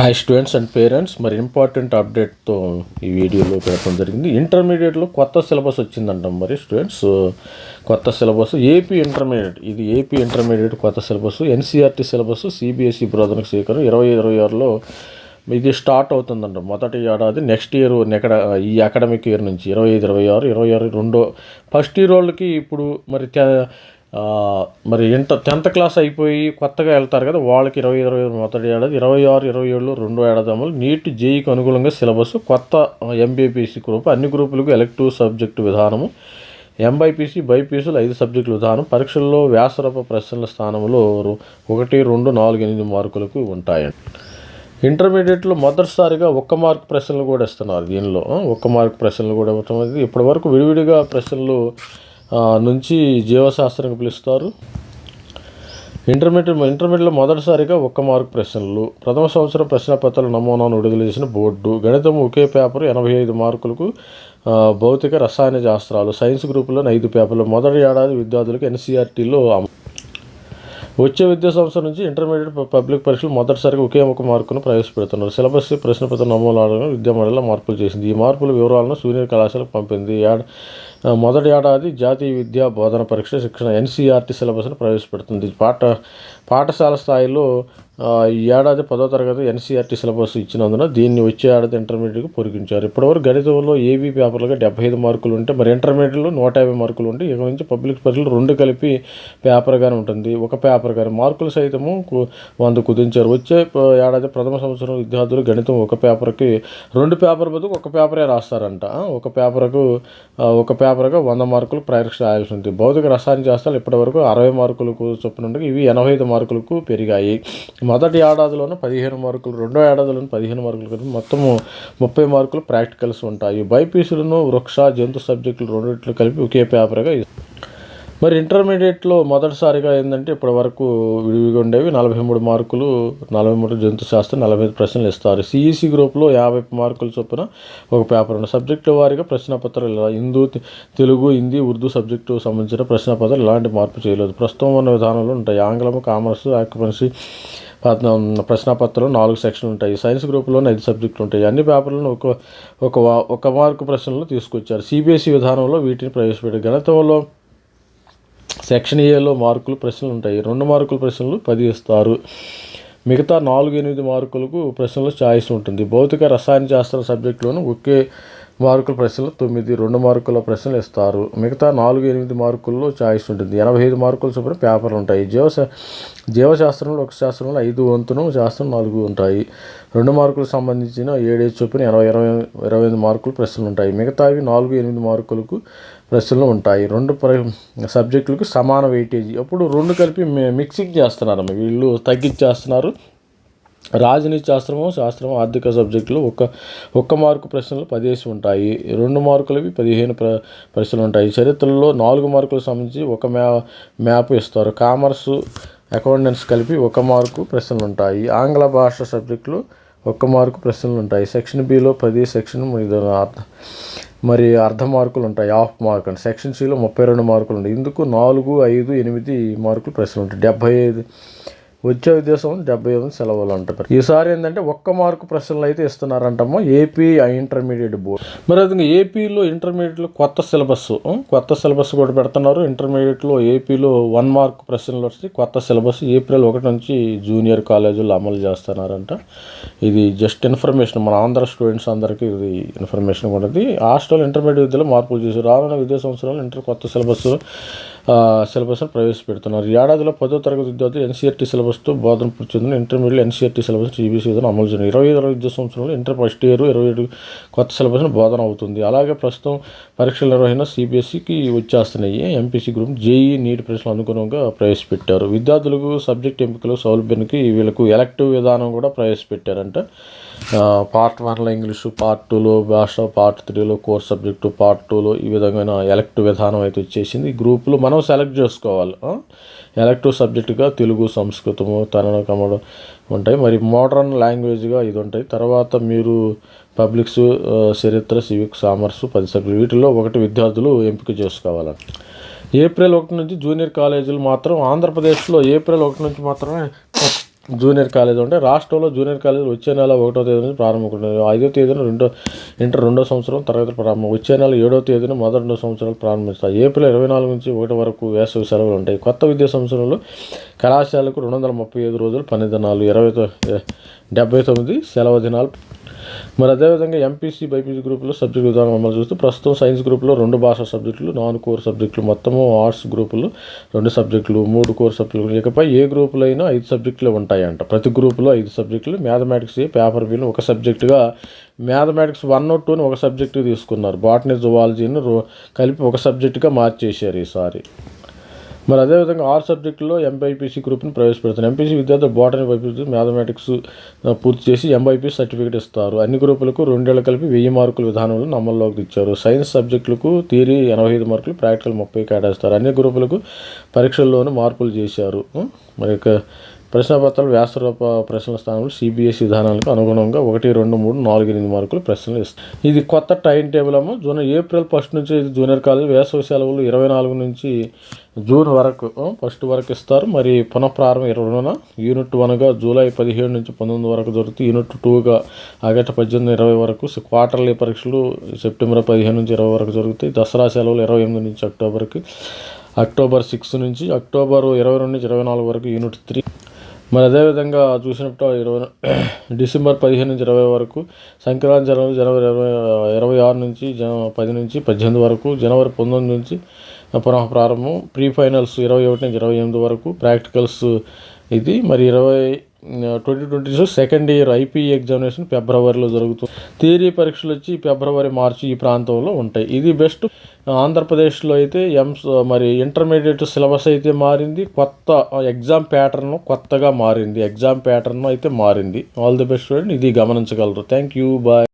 Hi students and parents మరి important అప్డేట్తో ఈ వీడియోలో పెట్టడం జరిగింది. ఇంటర్మీడియట్లో కొత్త సిలబస్ వచ్చిందంట మరి స్టూడెంట్స్ కొత్త సిలబస్ ఏపీ ఇంటర్మీడియట్ ఇది ఏపీ ఇంటర్మీడియట్ కొత్త సిలబస్ ఎన్సీఆర్టీ సిలబస్ సిబిఎస్ఈ బోధనకు స్వీకారం ఇరవై ఇరవై ఆరులో ఇది స్టార్ట్ అవుతుందంట. మొదటి ఏడాది నెక్స్ట్ ఇయర్ నెక్కడ ఈ అకాడమిక్ ఇయర్ నుంచి. ఇరవై ఐదు ఇరవై ఆరు ఇరవై ఆరు రెండో ఫస్ట్ ఇయర్ వాళ్ళకి ఇప్పుడు మరి మరి ఇంటర్ టెన్త్ క్లాస్ అయిపోయి కొత్తగా వెళ్తారు కదా వాళ్ళకి ఇరవై ఇరవై మొదటి ఏడాది ఇరవై ఆరు ఇరవై ఏళ్ళు రెండో ఏడాది అమలు నీట్ జేఈకి అనుగుణంగా సిలబస్ కొత్త ఎంబీపీసీ గ్రూప్ అన్ని గ్రూపులకు ఎలక్టివ్ సబ్జెక్టు విధానము ఎంబైపీసీ బైపీసీలు ఐదు సబ్జెక్టుల విధానం పరీక్షల్లో వ్యాసరూప ప్రశ్నల స్థానంలో ఒకటి రెండు నాలుగు ఎనిమిది మార్కులకు ఉంటాయండి. ఇంటర్మీడియట్లో మొదటిసారిగా ఒక్క మార్క్ ప్రశ్నలు కూడా ఇస్తున్నారు దీనిలో. ఒక్క మార్క్ ప్రశ్నలు కూడా ఇవ్వటం అనేది ఇప్పటివరకు విడివిడిగా ప్రశ్నలు నుంచి జీవశాస్త్రం పిలుస్తారు. ఇంటర్మీడియట్ ఇంటర్మీడియట్లో మొదటిసారిగా ఒక్క మార్క్ ప్రశ్నలు. ప్రథమ సంవత్సరం ప్రశ్నపత్రాల నమూనాను విడుదల చేసిన బోర్డు. గణితం ఒకే పేపర్ ఎనభై ఐదు మార్కులకు భౌతిక రసాయన శాస్త్రాలు సైన్స్ గ్రూపులో ఐదు పేపర్లు. మొదటి ఏడాది విద్యార్థులకు ఎన్సీఆర్టీలో వచ్చే విద్యా సంవత్సరం నుంచి ఇంటర్మీడియట్ పబ్లిక్ పరీక్షలు మొదటిసారిగా ఒకే ఒక మార్కును ప్రవేశపెడుతున్నారు. సిలబస్ ప్రశ్నపత్ర నమూనాలను విద్యా మండలిలో మార్పులు చేసింది. ఈ మార్పుల వివరాలను సూనియర్ కళాశాలకు పంపింది. ఏడ మొదటి ఏడాది జాతీయ విద్యా బోధన పరీక్ష శిక్షణ ఎన్సీఆర్టీ సిలబస్ను ప్రవేశపెడుతుంది. పాఠ పాఠశాల స్థాయిలో ఈ ఏడాది పదో తరగతి ఎన్సీఆర్టీ సిలబస్ ఇచ్చినందున దీన్ని వచ్చే ఏడాది ఇంటర్మీడియట్కి పొరిగించారు ఇప్పటివరకు గణితంలో ఏబీ పేపర్లుగా డెబ్బై ఐదు మార్కులు ఉంటే మరి ఇంటర్మీడియట్లో నూట యాభై మార్కులు ఉంటే ఇక నుంచి పబ్లిక్ పరీక్షలు రెండు కలిపి పేపర్గానే ఉంటుంది. ఒక పేపర్ కానీ మార్కులు సైతము కు- వంద కుదించారు. వచ్చే ఏడాది ప్రథమ సంవత్సరం విద్యార్థులు గణితం ఒక పేపర్కి రెండు పేపర్ బదులు ఒక పేపరే రాస్తారంట. ఒక పేపర్కు ఒక పేపర్గా వంద మార్కులు ప్రయక్ష రాయాల్సి ఉంటుంది. భౌతిక రసాయన శాస్త్రాలు ఇప్పటివరకు అరవై మార్కులకు చొప్పున ఉండగా ఇవి ఎనభై ఐదు మార్కులకు పెరిగాయి. మొదటి ఏడాదిలోనే పదిహేను మార్కులు రెండో ఏడాదిలోనే పదిహేను మార్కులు కలిపి మొత్తము ముప్పై మార్కులు ప్రాక్టికల్స్ ఉంటాయి. బైపీసీలను వృక్ష జంతు సబ్జెక్టులు రెండింటిలో కలిపి ఒకే పేపర్గా ఇస్తారు మరి ఇంటర్మీడియట్లో మొదటిసారిగా ఏంటంటే ఇప్పటి వరకు విడివిగా ఉండేవి నలభై మూడు మార్కులు నలభై మూడు జంతు శాస్త్రం నలభై ఐదు ప్రశ్నలు ఇస్తారు. సిఈసి గ్రూప్లో యాభై మార్కులు చొప్పున ఒక పేపర్ ఉంది. సబ్జెక్టు వారిగా ప్రశ్నపత్రాలు ఇలా హిందూ తెలుగు హిందీ ఉర్దూ సబ్జెక్టు సంబంధించిన ప్రశ్నపత్రాలు ఎలాంటి మార్పు చేయలేదు. ప్రస్తుతం ఉన్న విధానంలో ఉంటాయి. ఆంగ్లం కామర్స్ ఆక్యుపెన్సీ ప్రశ్నపత్రం నాలుగు సెక్షన్లు ఉంటాయి. సైన్స్ గ్రూప్లోనే ఐదు సబ్జెక్టులు ఉంటాయి. అన్ని పేపర్లను ఒక ఒక వా- ఒక మార్కు ప్రశ్నలు తీసుకొచ్చారు. సిబిఎస్ఈ విధానంలో వీటిని ప్రవేశపెట్టారు. గణితంలో సెక్షన్ ఏలో మార్కులు ప్రశ్నలు ఉంటాయి. రెండు మార్కుల ప్రశ్నలు పది ఇస్తారు. మిగతా నాలుగు ఎనిమిది మార్కులకు ప్రశ్నలు ఛాయిస్ ఉంటుంది. భౌతిక రసాయన శాస్త్ర సబ్జెక్టులోను ఒకే మార్కుల ప్రశ్నలు తొమ్మిది రెండు మార్కుల ప్రశ్నలు ఇస్తారు. మిగతా నాలుగు ఎనిమిది మార్కుల్లో ఛాయిస్ ఉంటుంది. ఎనభై ఐదు మార్కుల చొప్పున పేపర్లు ఉంటాయి. జీవశ జీవశాస్త్రంలో ఒక శాస్త్రంలో ఐదు వంతును శాస్త్రం నాలుగు ఉంటాయి. రెండు మార్కులకు సంబంధించిన ఏడేసి చొప్పున ఇరవై ఇరవై ఇరవై ఐదు మార్కులు ప్రశ్నలు ఉంటాయి. మిగతావి నాలుగు ఎనిమిది మార్కులకు ప్రశ్నలు ఉంటాయి. రెండు ప్ర సబ్జెక్టులకు సమాన వెయిటేజీ అప్పుడు రెండు కలిపి మిక్సింగ్ చేస్తున్నారు వీళ్ళు తగ్గించేస్తున్నారు. రాజనీతి శాస్త్రము శాస్త్రము ఆర్థిక సబ్జెక్టులు ఒక ఒక్క మార్కు ప్రశ్నలు పదిహేసి ఉంటాయి. రెండు మార్కులవి పదిహేను ప్ర ప్రశ్నలు ఉంటాయి. చరిత్రలో నాలుగు మార్కులకు సంబంధించి ఒక మ్యా మ్యాప్ ఇస్తారు. కామర్సు అకౌంటెంట్స్ కలిపి ఒక మార్కు ప్రశ్నలు ఉంటాయి. ఆంగ్ల భాష సబ్జెక్టులు ఒక్క మార్కు ప్రశ్నలు ఉంటాయి. సెక్షన్ బిలో పది సెక్షన్ అర్థ- మరి అర్ధ మార్కులు ఉంటాయి. హాఫ్ మార్క్ అండి. సెక్షన్ సిలో ముప్పై రెండు మార్కులు ఉంటాయి. ఇందుకు నాలుగు ఐదు ఎనిమిది మార్కులు ప్రశ్నలు ఉంటాయి. డెబ్బై ఐదు వచ్చే ఉద్దేశం డెబ్బై ఎనిమిది సెలవులు అంటారు ఈసారి ఏంటంటే ఒక్క మార్కు ప్రశ్నలు అయితే ఇస్తున్నారంటమ్మా ఏపీ ఇంటర్మీడియట్ బోర్డు మరి అది ఏపీలో ఇంటర్మీడియట్లో కొత్త సిలబస్ కొత్త సిలబస్ కూడా పెడుతున్నారు. ఇంటర్మీడియట్లో ఏపీలో వన్ మార్క్ ప్రశ్నలు వస్తాయి. కొత్త సిలబస్ ఏప్రిల్ ఒకటి నుంచి జూనియర్ కాలేజీలో అమలు చేస్తున్నారంట. ఇది జస్ట్ ఇన్ఫర్మేషన్ మన ఆంధ్ర స్టూడెంట్స్ అందరికీ ఇది ఇన్ఫర్మేషన్ ఉంటుంది హాస్టల్ ఇంటర్మీడియట్ విద్యలో మార్పులు చేసి రానున్న విద్యా సంవత్సరాలు ఇంటర్ కొత్త సిలబస్ సిలబస్ను ప్రవేశపెడుతున్నారు. ఏడాదిలో పదో తరగతి విద్యార్థులు ఎన్సీఆర్టీ సిలబస్తో బోధన పూర్తిందని ఇంటర్మీడియట్ ఎన్సీఆర్టీ సిలబస్ జీబీసీ విధానం అమలు చేయాలి ఇరవై ఐదు విద్యా సంవత్సరంలో ఇంటర్ ఫస్ట్ ఇయర్ ఇరవై ఏడు కొత్త సిలబస్ను బోధన అవుతుంది. అలాగే ప్రస్తుతం పరీక్షల నిర్వహణ సిబిఎస్ఈకి వచ్చేస్తున్నాయి. ఎంపీసీ గ్రూప్ జేఈ నీట్ ప్రశ్నలు అనుగుణంగా ప్రవేశపెట్టారు. విద్యార్థులకు సబ్జెక్ట్ ఎంపికలు సౌలభ్యానికి వీళ్ళకు ఎలక్టివ్ విధానం కూడా ప్రవేశపెట్టారంట. పార్ట్ వన్లో ఇంగ్లీషు పార్ట్ టూలో భాష పార్ట్ త్రీలో కోర్స్ సబ్జెక్టు పార్ట్ టూలో ఈ విధమైన ఎలక్టివ్ విధానం అయితే వచ్చేసింది. గ్రూపులు మనం సెలెక్ట్ చేసుకోవాలి. ఎలక్టివ్ సబ్జెక్టుగా తెలుగు సంస్కృతము కన్నడ కన్నడ ఉంటాయి. మరి మోడర్న్ లాంగ్వేజ్గా ఇది ఉంటాయి. తర్వాత మీరు పబ్లిక్స్ చరిత్ర సివిక్ కామర్స్ పది సబ్జెక్టు వీటిలో ఒకటి విద్యార్థులు ఎంపిక చేసుకోవాలి. ఏప్రిల్ ఒకటి నుంచి జూనియర్ కాలేజీలు మాత్రం ఆంధ్రప్రదేశ్లో ఏప్రిల్ ఒకటి నుంచి మాత్రమే జూనియర్ కాలేజ్ అంటే రాష్ట్రంలో జూనియర్ కాలేజ్ వచ్చే నెల ఒకటో తేదీ నుంచి ప్రారంభమవుతుంది. ఐదో తేదీన రెండో ఇంటర్ రెండో సంవత్సరం తరగతి ప్రారంభం. వచ్చే నెల ఏడో తేదీన మొదటి రెండు సంవత్సరాలు ప్రారంభిస్తాయి. ఏప్రిల్ ఇరవై నాలుగు నుంచి ఒకటి వరకు వేసవి సెలవులు ఉంటాయి. కొత్త విద్యా సంవత్సరంలో కళాశాలకు రెండు వందల ముప్పై ఐదు రోజులు పని దినాలు ఇరవై తొ డెబ్బై తొమ్మిది సెలవు దినాలు మరి అదేవిధంగా ఎంపీసీ బైపీసీ గ్రూపులో సబ్జెక్ట్ విధానం అమలు చూస్తూ ప్రస్తుతం సైన్స్ గ్రూప్లో రెండు భాషా సబ్జెక్టులు నాలుగు కోర్ సబ్జెక్టులు మొత్తము ఆర్ట్స్ గ్రూపులు రెండు సబ్జెక్టులు మూడు కోర్ సబ్జెక్టులు ఇకపై ఏ గ్రూపులో అయినా ఐదు సబ్జెక్టులు ఉంటాయంట. ప్రతి గ్రూపులో ఐదు సబ్జెక్టులు మ్యాథమెటిక్స్ పేపర్ బిల్ ఒక సబ్జెక్టుగా మ్యాథమెటిక్స్ వన్ నోట్ టూని ఒక సబ్జెక్టు తీసుకున్నారు. బాటనీ జువాలజీని కలిపి ఒక సబ్జెక్టుగా మార్చేశారు ఈసారి. మరి అదేవిధంగా ఆరు సబ్జెక్టుల్లో ఎంబైపీసీ గ్రూప్ని ప్రవేశపెడతారు ఎంపీసీ విద్యార్థులు బాటనీ వైపు మ్యాథమెటిక్స్ పూర్తి చేసి ఎంబైపీ సర్టిఫికేట్ ఇస్తారు. అన్ని గ్రూపులకు రెండేళ్ళు కలిపి వెయ్యి మార్కుల విధానంలో అమల్లోకి ఇచ్చారు సైన్స్ సబ్జెక్టులకు థియరీ ఎనభై ఐదు మార్కులు ప్రాక్టికల్ ముప్పై కేటాయిస్తారు. అన్ని గ్రూపులకు పరీక్షల్లోనూ మార్పులు చేశారు. మరి ప్రశ్నపత్రాలు వ్యాసరూప ప్రశ్నల స్థానంలో సిబిఎస్ఈ విధానాలకు అనుగుణంగా ఒకటి రెండు మూడు నాలుగు ఎనిమిది మార్కులు ప్రశ్నలు ఇస్తాయి. ఇది కొత్త టైం టేబుల్ అమ్మ. జూన్ ఏప్రిల్ ఫస్ట్ నుంచి ఇది జూనియర్ కాలేజ్ వేసవి సెలవులు ఇరవై నాలుగు నుంచి జూన్ వరకు ఫస్ట్ వరకు ఇస్తారు. మరి పునఃప్రారంభం ఇరవై రెండున యూనిట్ వన్గా జూలై పదిహేడు నుంచి పంతొమ్మిది వరకు జరుగుతుంది. యూనిట్ టూగా ఆగస్టు పద్దెనిమిది ఇరవై వరకు క్వార్టర్లీ పరీక్షలు సెప్టెంబర్ పదిహేను నుంచి ఇరవై వరకు జరుగుతాయి. దసరా సెలవులు ఇరవై ఎనిమిది నుంచి అక్టోబర్కి అక్టోబర్ సిక్స్ నుంచి అక్టోబర్ ఇరవై రెండు నుంచి ఇరవై నాలుగు వరకు యూనిట్ త్రీ మరి అదేవిధంగా చూసినట్టు ఇరవై డిసెంబర్ పదిహేను నుంచి ఇరవై వరకు సంక్రాంతి జనవరి జనవరి ఇరవై ఇరవై ఆరు నుంచి జన పది నుంచి పద్దెనిమిది వరకు జనవరి పంతొమ్మిది నుంచి పునః ప్రారంభం ప్రీ ఫైనల్స్ ఇరవై ఒకటి నుంచి ఇరవై ఎనిమిది వరకు ప్రాక్టికల్స్ ఇది. మరి ఇరవై twenty twenty second year IP examination ఫిబ్రవరిలో జరుగుతుంది థియరీ పరీక్షలు వచ్చి ఫిబ్రవరి మార్చి ఈ ప్రాంతంలో ఉంటాయి. ఇది బెస్ట్. ఆంధ్రప్రదేశ్లో అయితే ఎంస్ మరి ఇంటర్మీడియట్ సిలబస్ అయితే మారింది. కొత్త ఎగ్జామ్ ప్యాటర్న్ కొత్తగా మారింది. ఎగ్జామ్ ప్యాటర్న్ అయితే మారింది. All the best student. ఇది గమనించగలరు. Thank you. బాయ్.